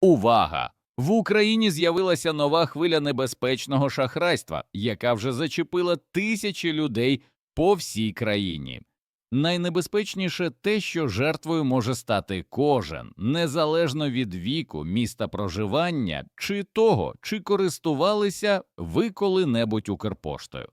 Увага! В Україні з'явилася нова хвиля небезпечного шахрайства, яка вже зачепила тисячі людей по всій країні. Найнебезпечніше те, що жертвою може стати кожен, незалежно від віку, міста проживання чи того, чи користувалися ви коли-небудь Укрпоштою.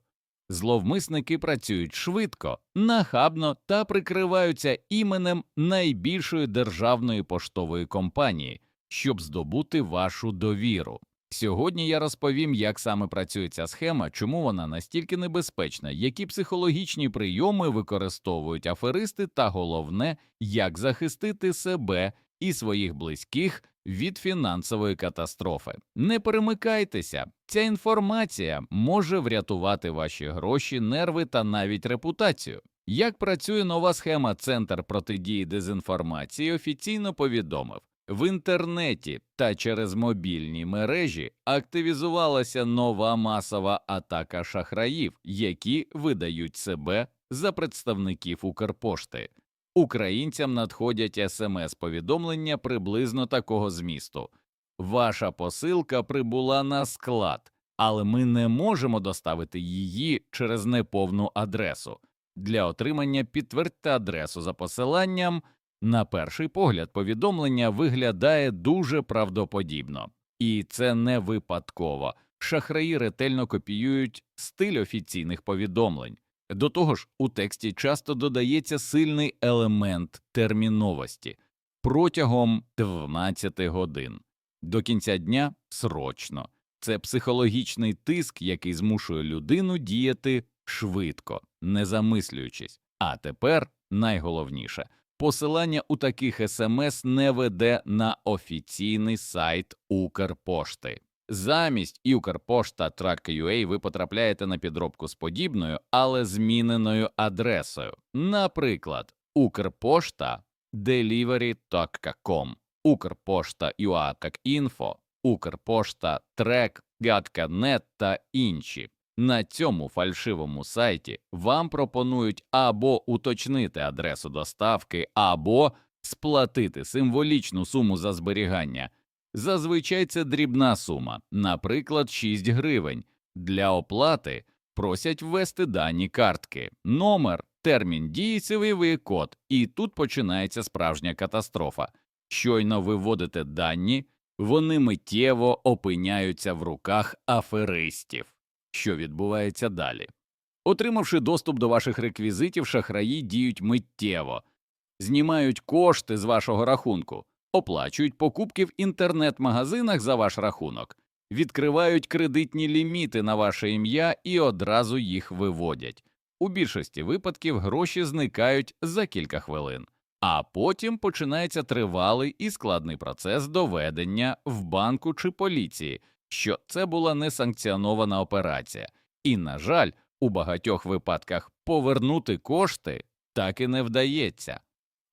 Зловмисники працюють швидко, нахабно та прикриваються іменем найбільшої державної поштової компанії, щоб здобути вашу довіру. Сьогодні я розповім, як саме працює ця схема, чому вона настільки небезпечна, які психологічні прийоми використовують аферисти, та головне, як захистити себе і своїх близьких від фінансової катастрофи. Не перемикайтеся, ця інформація може врятувати ваші гроші, нерви та навіть репутацію. Як працює нова схема Центр протидії дезінформації офіційно повідомив. В інтернеті та через мобільні мережі активізувалася нова масова атака шахраїв, які видають себе за представників Укрпошти. Українцям надходять смс-повідомлення приблизно такого змісту. Ваша посилка прибула на склад, але ми не можемо доставити її через неповну адресу. Для отримання підтвердьте адресу за посиланням. На перший погляд, повідомлення виглядає дуже правдоподібно, і це не випадково. Шахраї ретельно копіюють стиль офіційних повідомлень. До того ж, у тексті часто додається сильний елемент терміновості протягом 12 годин. До кінця дня срочно. Це психологічний тиск, який змушує людину діяти швидко, не замислюючись. А тепер найголовніше посилання у таких смс не веде на офіційний сайт Укрпошти. Замість Укрпошта Track.ua ви потрапляєте на підробку з подібною, але зміненою адресою. Наприклад, Укрпошта delivery.com, Укрпошта UA.info, Укрпошта Трек, та інші. На цьому фальшивому сайті вам пропонують або уточнити адресу доставки, або сплатити символічну суму за зберігання. Зазвичай це дрібна сума, наприклад, 6 гривень. Для оплати просять ввести дані картки, номер, термін дії, цивівий код, і тут починається справжня катастрофа. Щойно ви вводите дані, вони миттєво опиняються в руках аферистів. Що відбувається далі? Отримавши доступ до ваших реквізитів, шахраї діють миттєво, знімають кошти з вашого рахунку, оплачують покупки в інтернет-магазинах за ваш рахунок, відкривають кредитні ліміти на ваше ім'я і одразу їх виводять. У більшості випадків гроші зникають за кілька хвилин, а потім починається тривалий і складний процес доведення в банку чи поліції, що це була несанкціонована операція, і, на жаль, у багатьох випадках повернути кошти так і не вдається.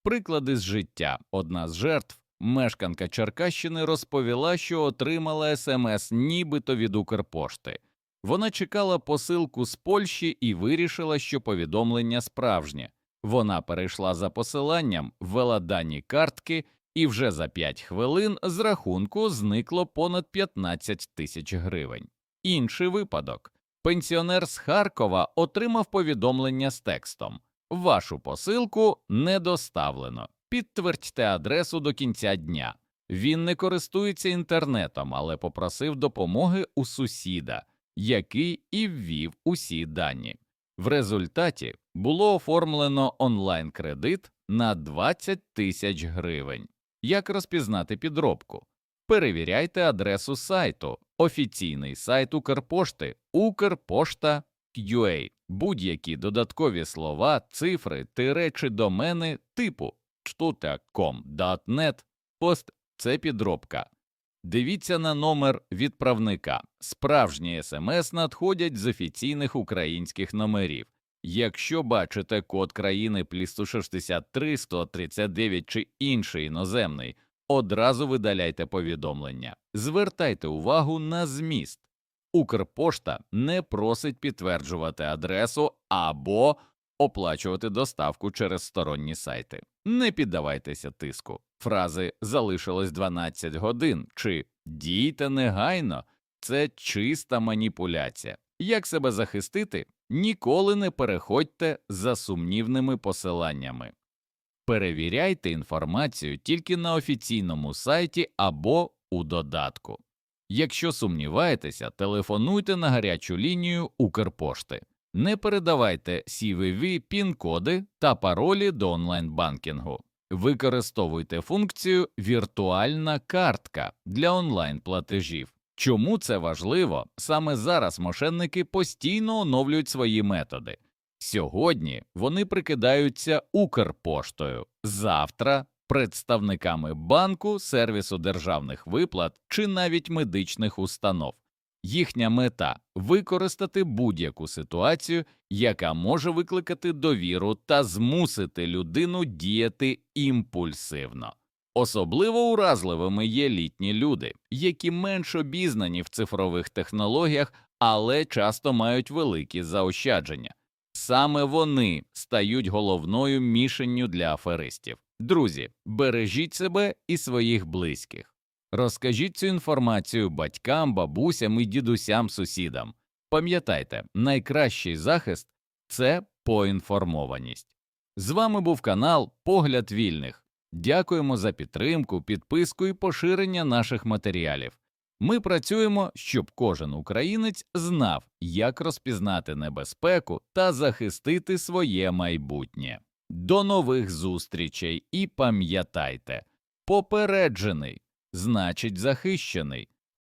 Приклади з життя одна з жертв, мешканка Черкащини, розповіла, що отримала смс нібито від Укрпошти. Вона чекала посилку з Польщі і вирішила, що повідомлення справжнє. Вона перейшла за посиланням, ввела дані картки, і вже за 5 хвилин з рахунку зникло понад 15 тисяч гривень. Інший випадок. Пенсіонер з Харкова отримав повідомлення з текстом Вашу посилку не доставлено. Підтвердьте адресу до кінця дня. Він не користується інтернетом, але попросив допомоги у сусіда, який і ввів усі дані. В результаті було оформлено онлайн кредит на 20 тисяч гривень. Як розпізнати підробку? Перевіряйте адресу сайту, офіційний сайт Укрпошти, Укрпошта.ua, будь-які додаткові слова, цифри, тире чи домени типу штута.com.net, пост це підробка. Дивіться на номер відправника. Справжні смс надходять з офіційних українських номерів. Якщо бачите код країни плюс 163, 139 чи інший іноземний, одразу видаляйте повідомлення. Звертайте увагу на зміст. Укрпошта не просить підтверджувати адресу або оплачувати доставку через сторонні сайти. Не піддавайтеся тиску. Фрази залишилось 12 годин чи дійте негайно це чиста маніпуляція. Як себе захистити? Ніколи не переходьте за сумнівними посиланнями. Перевіряйте інформацію тільки на офіційному сайті або у додатку. Якщо сумніваєтеся, телефонуйте на гарячу лінію Укрпошти. Не передавайте CVV, пін-коди та паролі до онлайн-банкінгу. Використовуйте функцію Віртуальна картка для онлайн-платежів. Чому це важливо? Саме зараз мошенники постійно оновлюють свої методи. Сьогодні вони прикидаються Укрпоштою, завтра представниками банку, сервісу державних виплат чи навіть медичних установ. Їхня мета використати будь-яку ситуацію, яка може викликати довіру та змусити людину діяти імпульсивно. Особливо уразливими є літні люди, які менш обізнані в цифрових технологіях, але часто мають великі заощадження. Саме вони стають головною мішенню для аферистів. Друзі, бережіть себе і своїх близьких. Розкажіть цю інформацію батькам, бабусям і дідусям сусідам. Пам'ятайте, найкращий захист це поінформованість. З вами був канал Погляд Вільних. Дякуємо за підтримку, підписку і поширення наших матеріалів. Ми працюємо, щоб кожен українець знав, як розпізнати небезпеку та захистити своє майбутнє. До нових зустрічей і пам'ятайте, попереджений значить захищений.